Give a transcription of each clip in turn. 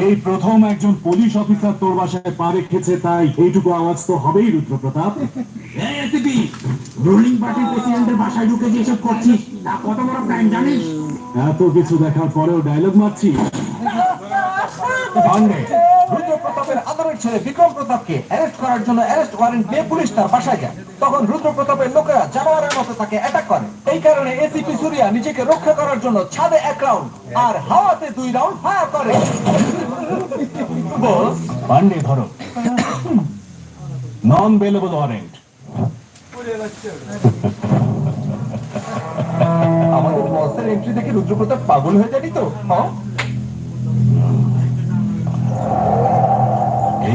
এই প্রথম একজন পুলিশ অফিসার তোর বাসায় পা রেখেছে তাই এইটুকু আওয়াজ তো হবেই রুদ্রপ্রতাপ রুলিং পার্টির প্রেসিডেন্টের বাসায় ঢুকে যে এসব করছিস তা কত বড় ক্রাইম জানিস এত কিছু দেখার পরেও ডায়লগ মারছি পান্ডে রুদ্র প্রতাপের আদরের ছেলে বিক্রম প্রতাপকে অ্যারেস্ট করার জন্য অ্যারেস্ট ওয়ারেন্ট পেয়ে পুলিশ তার বাসায় যায়। তখন রুদ্র প্রতাপের লোকেরা জানোয়ারের মতো তাকে অ্যাটাক করে। এই কারণে এসিপি সুরিয়া নিজেকে রক্ষা করার জন্য ছাদে এক রাউন্ড আর হাওয়াতে দুই রাউন্ড ফায়ার করে। বস পান্ডে ধরো। নন বেলেবল ওয়ারেন্ট আমাদের বসের এন্ট্রি দেখে রুদ্র প্রতাপ পাগল হয়ে যাবি তো? হ্যাঁ?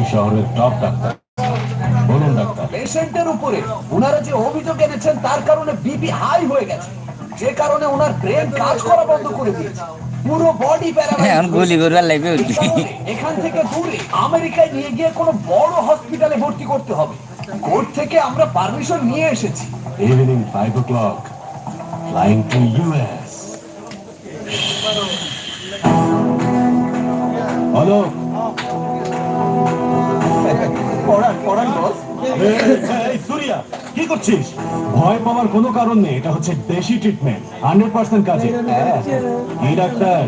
এই শহরের টপ ডাক্তার। বলুন ডাক্তার। পেশেন্টের উপরে ওনারা যে অভিযোগ এনেছেন তার কারণে বিপি হাই হয়ে গেছে। যে কারণে ওনার ব্রেন কাজ করা বন্ধ করে দিয়েছে। পুরো বডি এখন গুলি করবার লাগবে এখান থেকে দূরে আমেরিকায় নিয়ে গিয়ে কোনো বড় হসপিটালে ভর্তি করতে হবে। কোর্ট থেকে আমরা পারমিশন নিয়ে এসেছি। Evening five o'clock flying to US hello কি করছিস? ভয় পাওয়ার কোনো কারণ নেই এটা হচ্ছে দেশি ট্রিটমেন্ট হান্ড্রেড পার্সেন্ট কাজে। এই ডাক্তার।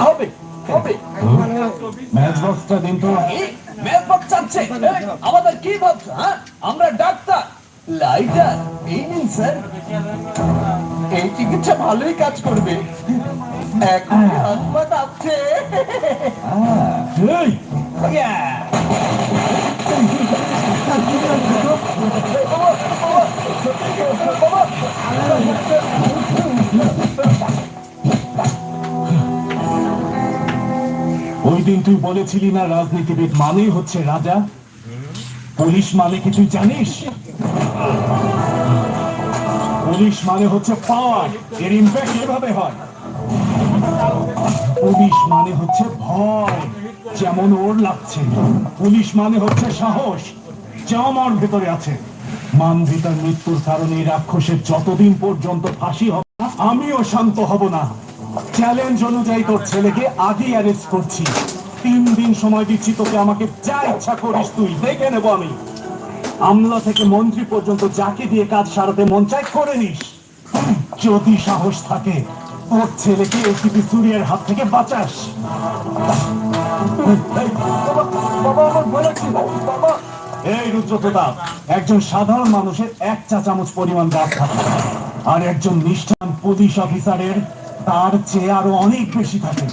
হবে হবে। ম্যাচ বক্সটা দিন তো। মেলবক চাচ্ছে আমাদের কি ভাবছ হ্যাঁ? আমরা ডাক্তার। লাইটার এই নিন স্যার। এই চিকিৎসা ভালোই কাজ করবে। ওই দিন তুই বলেছিলি না রাজনীতিবিদ মানেই হচ্ছে রাজা? পুলিশ মানে কি তুই জানিস? পুলিশ মানে হচ্ছে পাওয়ার, এর ইম্প্যাক্ট এভাবে হয়। পুলিশ মানে হচ্ছে ভয়, যেমন ওর লাগছে। পুলিশ মানে হচ্ছে সাহস, যা আমার ভেতরে আছে। মানবিতার মৃত্যুর কারণে রাক্ষসের যতদিন পর্যন্ত ফাঁসি হবে আমিও শান্ত হব না। চ্যালেঞ্জ অনুযায়ী তোর ছেলেকে আগেই অ্যারেস্ট করছি। তিন দিন সময় দিচ্ছি, তোকে আমাকে যা ইচ্ছা করিস তুই, দেখে নেব আমি। আমলা থেকে মন্ত্রী পর্যন্ত যাকে দিয়ে কাজ সারাতে মন চায়, করে নিস। যদি সাহস থাকে ওর ছেলেকে এসিপি সুরিয়ার হাত থেকে বাঁচাস। এই, রুদ্রপ্রতাপ একজন সাধারণ মানুষের এক চা চামচ পরিমাণ রাত থাকে আর একজন নিষ্ঠান পুলিশ অফিসারের তার চেয়ে আরও অনেক বেশি থাকে।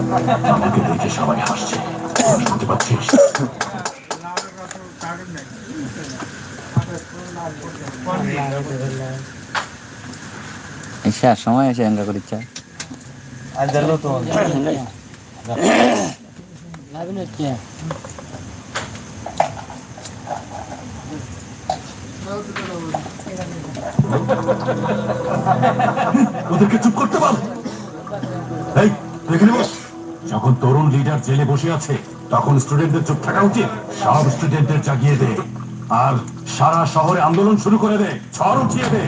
আমাকে দেখে সবাই হাসছে শুনতে পাচ্ছিস? আচ্ছা সময় আছে এঙ্গা করিচ্ছা ওদেরকে চুপ করতে বল। এই এখানে বস। যখন তরুণ লিডার জেলে বসে আছে, তখন স্টুডেন্টদের চুপ থাকা উচিত। সব স্টুডেন্টদের জাগিয়ে দে। আর সারা শহরে আন্দোলন শুরু করে দে। ঝড় উঠিয়ে দে।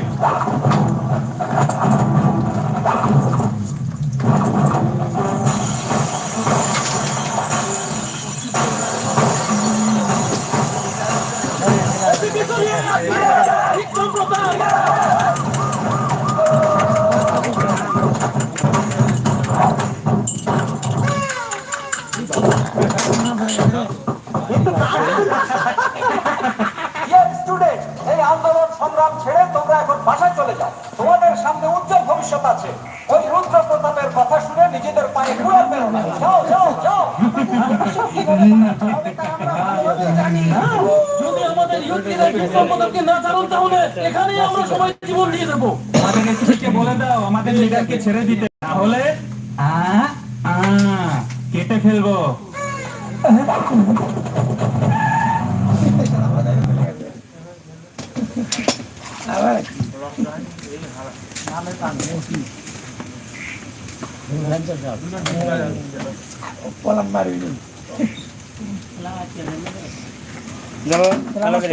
এই আন্দোলন সংগ্রাম ছেড়ে তোমরা এখন বাসায় চলে যাও। তোমাদের সামনে উজ্জ্বল ভবিষ্যৎ আছে। ওই রুদ্র প্রতাপের কথা শুনে নিজেদের পায়ে কুড়াল মেরো না যাও যাও যাও। যদি আমাদের ইউথ লিডার বিক্রম প্রতাপকে না জানুন তাহলে এখানেই আমরা সবাই জীবন দিয়ে দেবো। আমাদের বলে দাও আমাদের লিডারকে ছেড়ে দিতে। তাহলে আ আ। কেটে ফেলব। যাব ভালো করে।